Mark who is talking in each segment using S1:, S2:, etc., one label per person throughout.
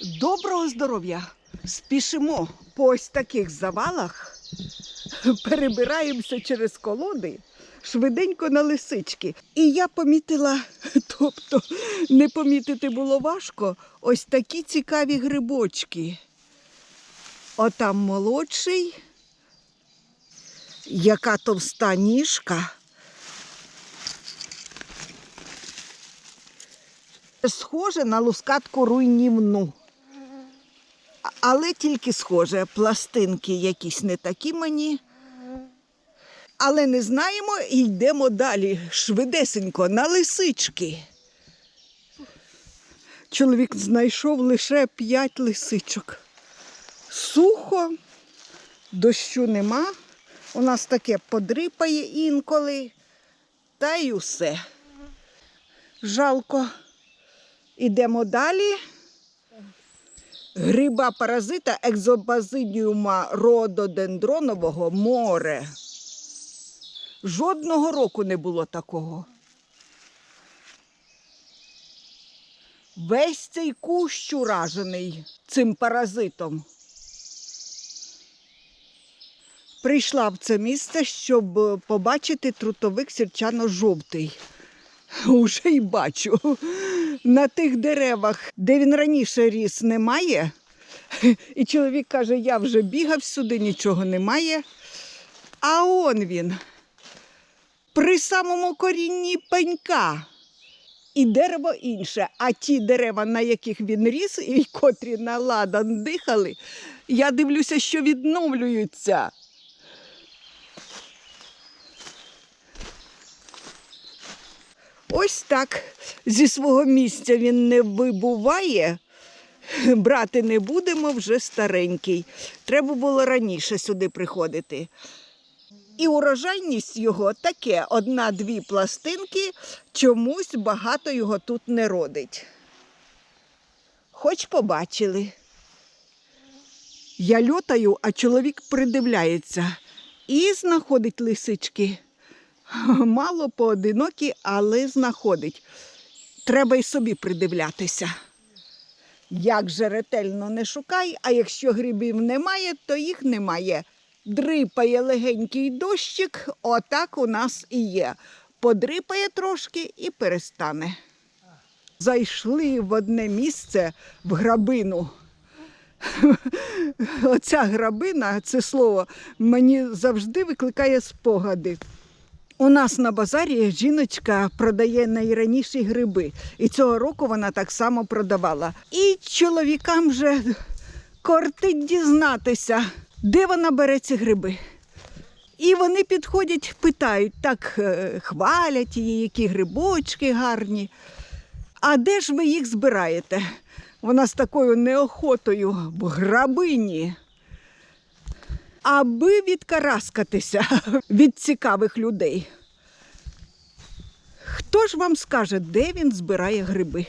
S1: Доброго здоров'я! Спішимо по ось таких завалах, перебираємося через колоди, швиденько на лисички. І я помітила, тобто не помітити було важко, ось такі цікаві грибочки. Отам молодший, яка товста ніжка. Схоже на лускатку руйнівну. Але тільки схоже, пластинки якісь не такі мені. Але не знаємо і йдемо далі швидесенько на лисички. Чоловік знайшов лише п'ять лисичок. Сухо, дощу нема. У нас таке подрипає інколи. Та й усе. Жалко. Ідемо далі. Гриба паразита екзобазидіума рододендронового море. Жодного року не було такого. Весь цей кущ уражений цим паразитом. Прийшла в це місце, щоб побачити трутовик сірчано-жовтий. Уже й бачу. На тих деревах, де він раніше ріс, немає. І чоловік каже: я вже бігав сюди, нічого немає. А он він при самому корінні пенька. І дерево інше, а ті дерева, на яких він ріс, і котрі на ладан дихали, я дивлюся, що відновлюються. Ось так зі свого місця він не вибуває. Брати не будемо, вже старенький. Треба було раніше сюди приходити. І урожайність його таке: одна-дві пластинки, чомусь багато його тут не родить. Хоч побачили. Я льотаю, а чоловік придивляється і знаходить лисички. Мало поодинокі, але знаходить. Треба й собі придивлятися. Як же ретельно не шукай, а якщо грибів немає, то їх немає. Дрипає легенький дощик, отак у нас і є. Подрипає трошки і перестане. Зайшли в одне місце в грабину. Оця грабина, це слово, мені завжди викликає спогади. У нас на базарі жіночка продає найраніші гриби. І цього року вона так само продавала. І чоловікам вже кортить дізнатися, де вона бере ці гриби. І вони підходять, питають, так е, хвалять її, які грибочки гарні. А де ж ви їх збираєте? Вона з такою неохотою в грабині. Аби відкараскатися від цікавих людей. Хто ж вам скаже, де він збирає гриби?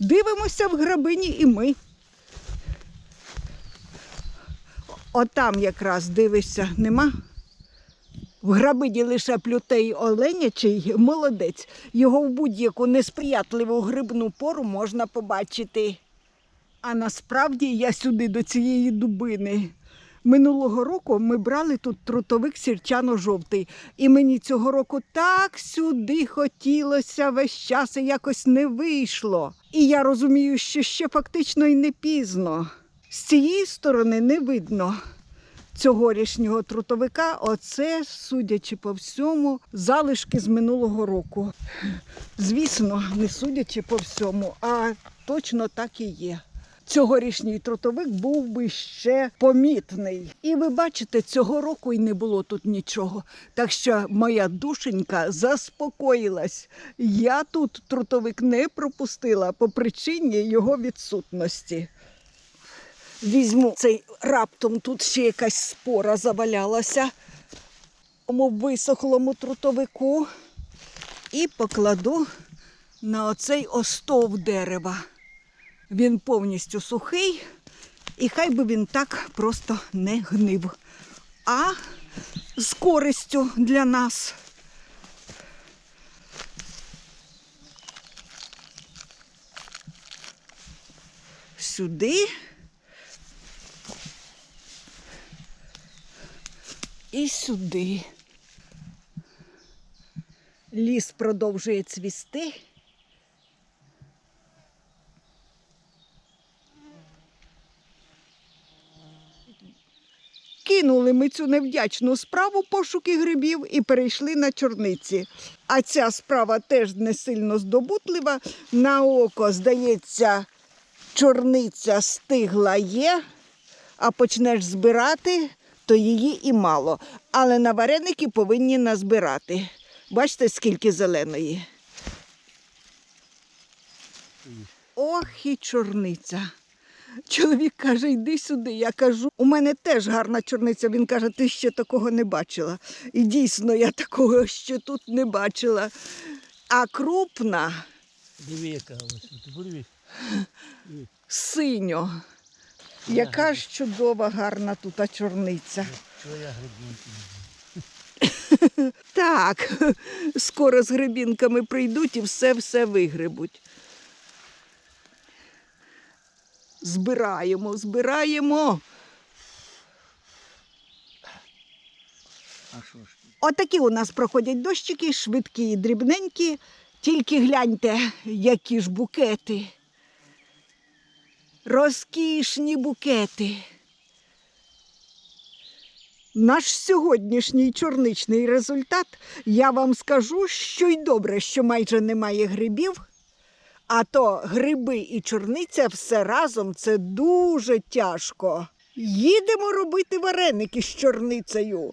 S1: Дивимося в грабині і ми. Отам якраз дивишся, нема. В грабині лише плютей оленячий молодець. Його в будь-яку несприятливу грибну пору можна побачити. А насправді я сюди до цієї дубини. Минулого року ми брали тут трутовик сірчано-жовтий. І мені цього року так сюди хотілося весь час і якось не вийшло. І я розумію, що ще фактично і не пізно. З цієї сторони не видно цьогорічнього трутовика. Оце, судячи по всьому, залишки з минулого року. Звісно, не судячи по всьому, а точно так і є. Цьогорічний тротовик був би ще помітний. І ви бачите, цього року й не було тут нічого. Так що моя душенька заспокоїлась. Я тут тротовик не пропустила по причині його відсутності. Візьму цей раптом тут ще якась спора завалялася. Тому висохлому трутовику і покладу на оцей остов дерева. Він повністю сухий, і хай би він так просто не гнив. А з користю для нас. сюди. І сюди. Ліс продовжує цвісти. Кинули ми цю невдячну справу пошуки грибів і перейшли на чорниці. А ця справа теж не сильно здобутлива. На око, здається, чорниця стигла є, а почнеш збирати, то її і мало. Але на вареники повинні назбирати. Бачите, скільки зеленої. Ох і чорниця. Чоловік каже, йди сюди. Я кажу, у мене теж гарна чорниця. Він каже, ти ще такого не бачила. І дійсно, я такого ще тут не бачила. А крупна
S2: Диви, яка ось.
S1: Синьо. Яка ж чудова, гарна тут чорниця. Так, скоро з грибінками прийдуть і все-все вигребуть. Збираємо, збираємо.
S2: А що?
S1: Отакі у нас проходять дощики, швидкі і дрібненькі. Тільки гляньте, які ж букети. Розкішні букети. Наш сьогоднішній чорничний результат, я вам скажу, що й добре, що майже немає грибів. А то гриби і чорниця все разом це дуже тяжко. Їдемо робити вареники з чорницею.